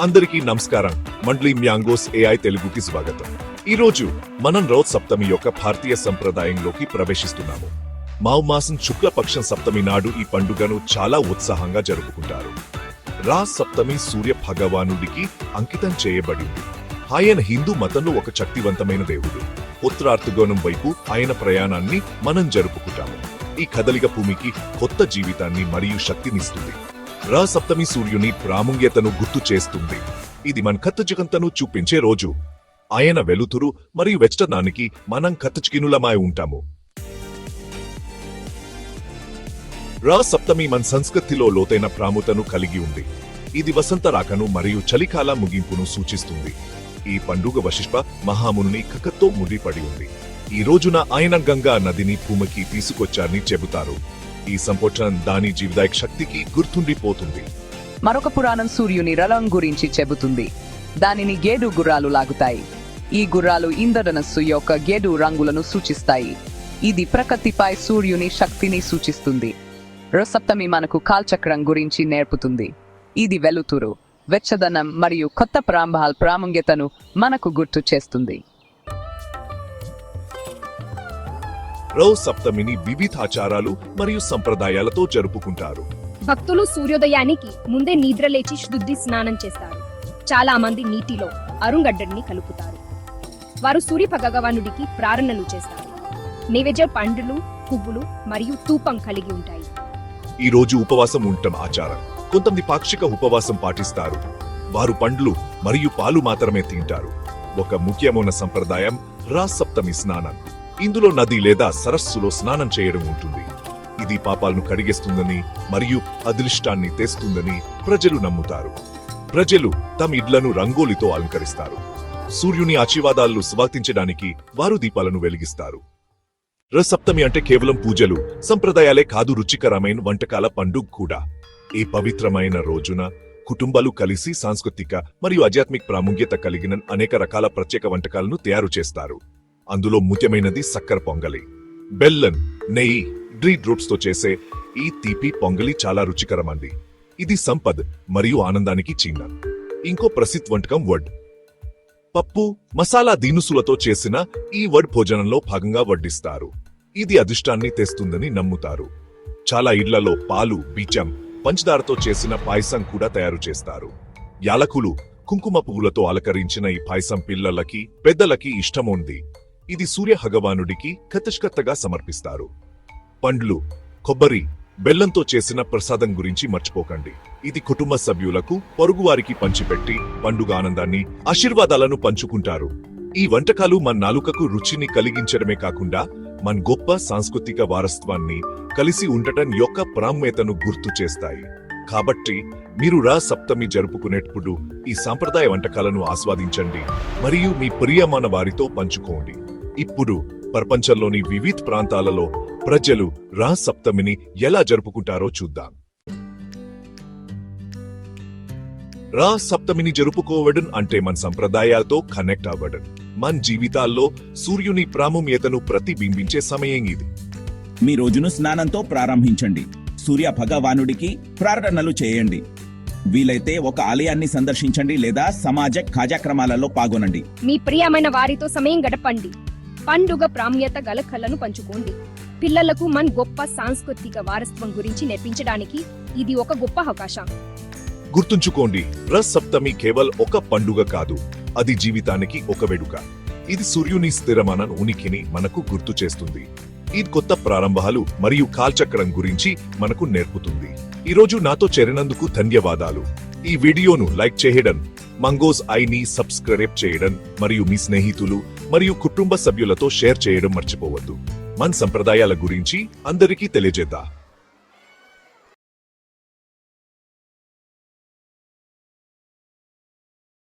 అందరికీ నమస్కారం. మండ్లీ mangoes AI తెలుగుకి స్వాగతం. ఈ రోజు మనం రౌత్ సప్తమి యొక్క భారతీయ సంప్రదాయంలోకి ప్రవేశిస్తున్నాము. మాసం శుక్లపక్షం సప్తమి నాడు ఈ పండుగను చాలా ఉత్సాహంగా జరుపుకుంటారు. రా సప్తమి సూర్య భగవానుడికి అంకితం చేయబడింది ఆయన హిందూ మతంలో ఒక శక్తివంతమైన దేవుడు. ఉత్తరార్థగోణం వైపు ఆయన ప్రయాణాన్ని మనం జరుపుకుంటాము. ఈ కదలిక భూమికి కొత్త జీవితాన్ని మరియు శక్తినిస్తుంది. రా సప్తమి సూర్యుని ప్రాముఖ్యతను గుర్తు చేస్తుంది. ఇది మన కత్తజికంతను చూపించే రోజు. ఆయన వెలుతురు మరియు వెచ్చటానికి మనం కత్తచికినులమై ఉంటాము. రా సప్తమి మన సంస్కృతిలో లోతైన ప్రాముతను కలిగి ఉంది. ఇది వసంత రాకను మరియు చలికాల ముగింపును సూచిస్తుంది. ఈ పండుగ వశిష్ప మహాముని కకతో ముడిపడి ఉంది. ఈ రోజున ఆయన గంగా నదిని భూమికి తీసుకొచ్చారని చెబుతారు. ఈ సంపోషణం దాని జీవితాయ శక్తికి గుర్తుండిపోతుంది. మరొక పురాణం సూర్యుని రలం గురించి చెబుతుంది. దానిని గేడు గుర్రాలు లాగుతాయి. ఈ గుర్రాలు ఇంద్రధనస్సు యొక్క గేడు రంగులను సూచిస్తాయి. ఇది ప్రకృతిపై సూర్యుని శక్తిని సూచిస్తుంది. రసప్తమి మనకు కాల్చక్రం గురించి నేర్పుతుంది. ఇది వెలుతురు వెచ్చదనం మరియు కొత్త ప్రారంభాల ప్రాముఖ్యతను మనకు గుర్తు చేస్తుంది. రౌ సప్తమిని వివిధ ఆచారాలు మరియు సంప్రదాయాలతో జరుపుకుంటారు. భక్తులు సూర్యోదయానికి ముందే నిద్రలేచి శుద్ధి స్నానం చేస్తారు. చాలా మంది నీటిలో అరుంగడ్డని కలుపుతారు. వారు సూర్య భగవానుడికి ప్రార్థనలు చేస్తారు. నైవేద్య పండులు పువ్వులు మరియు తూపం కలిగి ఉంటాయి. ఈ రోజు ఉపవాసం ఉండటం ఆచారం. కొంతమంది పాక్షిక ఉపవాసం పాటిస్తారు. వారు పండ్లు మరియు పాలు మాత్రమే తింటారు. ఒక ముఖ్యమైన సంప్రదాయం రా సప్తమి స్నానం. ఇందులో నది లేదా సరస్సులో స్నానం చేయడం ఉంటుంది. ఇది పాపాలను కడిగేస్తుందని మరియు అదృష్టాన్ని తెస్తుందని ప్రజలు నమ్ముతారు. ప్రజలు తమ ఇళ్ళను రంగోలితో అలంకరిస్తారు. సూర్యుని ఆశీర్వాదాలను స్వాగతించడానికి వారు దీపాలను వెలిగిస్తారు. రసప్తమి అంటే కేవలం పూజలు సంప్రదాయాలే కాదు రుచికరమైన వంటకాల పండుగ కూడా. ఈ పవిత్రమైన రోజున కుటుంబాలు కలిసి సాంస్కృతిక మరియు ఆధ్యాత్మిక ప్రాముఖ్యత కలిగిన అనేక రకాల ప్రత్యేక వంటకాలను తయారు చేస్తారు. అందులో ముఖ్యమైనది సక్కర పొంగలి. బెల్లం నెయ్యి డ్రీ డ్రూట్స్తో చేసే ఈ తీపి పొంగలి చాలా రుచికరమండి. ఇది సంపద్ మరియు ఆనందానికి చిహ్నం. ఇంకో ప్రసిద్ధ వంటకం వడ్. పప్పు మసాలా దినుసులతో చేసిన ఈ వడ్ భోజనంలో భాగంగా వడ్డిస్తారు. ఇది అదిష్టాన్ని తెస్తుందని నమ్ముతారు. చాలా ఇళ్ళలో పాలు బీజం పంచదారతో చేసిన పాయసం కూడా తయారు చేస్తారు. యాలకులు కుంకుమ పువ్వులతో అలంకరించిన ఈ పాయసం పిల్లలకి పెద్దలకి ఇష్టం ఉంది ఇది సూర్య భగవానుడికి కతష్కత్తగా సమర్పిస్తారు. పండ్లు కొబ్బరి బెల్లంతో చేసిన ప్రసాదం గురించి మర్చిపోకండి. ఇది కుటుంబ సభ్యులకు పొరుగువారికి పంచిపెట్టి పండుగ ఆనందాన్ని ఆశీర్వాదాలను పంచుకుంటారు. ఈ వంటకాలు మన నాలుకకు రుచిని కలిగించడమే కాకుండా మన గొప్ప సాంస్కృతిక వారసత్వాన్ని కలిసి ఉండటం యొక్క ప్రాముఖ్యతను గుర్తు చేస్తాయి. కాబట్టి మీరు రా సప్తమి జరుపుకునేటప్పుడు ఈ సాంప్రదాయ వంటకాలను ఆస్వాదించండి. మరియు మీ ప్రియమైన వారితో పంచుకోండి. ఇప్పుడు ప్రపంచంలోని వివిధ ప్రాంతాలలో ప్రజలు రా సప్తమిని ఎలా జరుపుకుంటారో చూద్దాం. రా సప్తమిని జరుపుకోవడం అంటే మన సంప్రదాయాలతో కనెక్ట్ అవ్వడం. మన జీవితాల్లో సూర్యుని ప్రాముఖ్యతను ప్రతిబింబించే సమయం ఇది. మీ రోజును స్నానంతో ప్రారంభించండి. సూర్య భగవానుడికి ప్రార్థనలు చేయండి. వీలైతే ఒక ఆలయాన్ని సందర్శించండి లేదా సమాజ కార్యక్రమాలలో పాల్గొనండి. మీ ప్రియమైన వారితో సమయం గడపండి. పండుగ ప్రాముఖ్యత గల కళను పంచుకోండి. పిల్లలకు మన గొప్ప సాంస్కృతిక వారసత్వం గురించి నేర్పించడానికి ఇది ఒక గొప్ప అవకాశం. గుర్తుంచుకోండి రస్ సప్తమి కేవల్ ఒక పండుగ కాదు అది జీవితానికి ఒక వెడుక. ఇది సూర్యుని స్థిరమైన ఉనికిని మనకు గుర్తు చేస్తుంది. ఇది కొత్త ప్రారంభాలు మరియు కాల్చక్రం గురించి మనకు నేర్పుతుంది. ఈ రోజు నాతో చేరినందుకు ధన్యవాదాలు. ఈ వీడియోను లైక్ చేయడం మంగోస్ ఐని సబ్స్క్రైబ్ చేయడం మరియు మీ స్నేహితులు మరియు కుటుంబ సభ్యులతో షేర్ చేయడం మర్చిపోవద్దు. మన సంప్రదాయాల గురించి అందరికీ తెలియజేద్దాం.